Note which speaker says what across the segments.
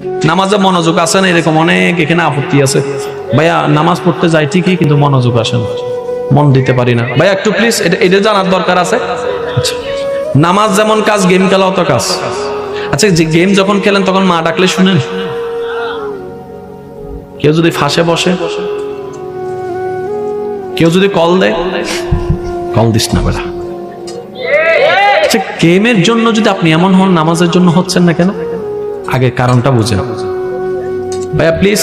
Speaker 1: নামাজে মনোযোগ আসে না? এরকম অনেক এখানে আপত্তি আছে। ভাইয়া, নামাজ পড়তে যাই ঠিকই, কিন্তু মনোযোগ আসে না। মন দিতে পারি না। ভাইয়া, একটু প্লিজ এটা এটা জানার দরকার আছে? আচ্ছা। নামাজ যেমন কাজ গেম খেলাও তো কাজ। আচ্ছা যে গেম যখন খেলেন, তখন মা ডাকলে শুনেন? কেউ যদি ফাঁসে বসে? কেউ যদি কল দেয়? কল দিস না বেড়া আচ্ছা গেমের জন্য যদি আপনি এমন হন, নামাজের জন্য হচ্ছেন না কেন? আগে কারণটা বুঝেন। ভাইয়া প্লিজ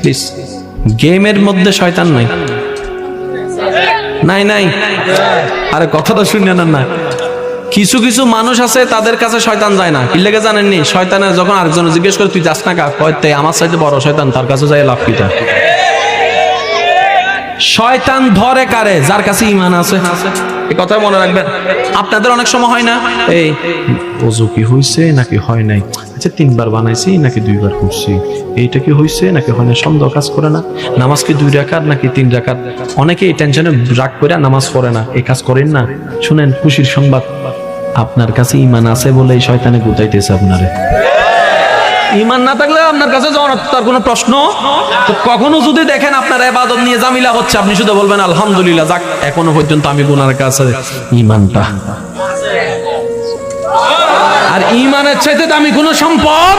Speaker 1: প্লিজ গেমের মধ্যে শয়তান নাই। নাই নাই। আরে, কথা তো শুনে না না। কিছু কিছু মানুষ আছে, তাদের কাছে শয়তান যায় না। কি লেগে জানেননি? শয়তানের যখন আরেকজন জিজ্ঞেস করে, তুই যাস না কা? কয় আমার সাথে বড় শয়তান, তার কাছে যাই লাভ কিটা শয়তান ধরে কারে? যার কাছে ইমান আছে। এই কথা মনে রাখবেন। আপনাদের অনেক সময় হয় না? এই ওজু কি হইছে, নাকি হয় নাই? আচ্ছা তিনবার বানাইছি, নাকি দুইবার করছি? এইটা কি হইছে, নাকি হয় না সন্দেহ কাজ করে না? নামাজ কি দুই রাকাত, নাকি তিন রাকাত? অনেকে এই টেনশনে রাগ করে নামাজ পড়ে না। এই কাজ করেন না। শুনেন, খুশির সংবাদ। আপনার কাছে ইমান আছে বলে এই শয়তানে গুতাইতেছে আপনারে। ইমান না থাকলে আপনার কাছে যাওয়ার তার কোনো প্রশ্ন? তো কখনো যদি দেখেন আপনার এবাদত নিয়ে জামিলা হচ্ছে, আপনি শুধু বলবেন, আলহামদুলিল্লাহ, যাক, এখনও পর্যন্ত আমি গুনার কাছে ইমানটা আর ইমানের চাইতে দামি কোনো সম্পদ?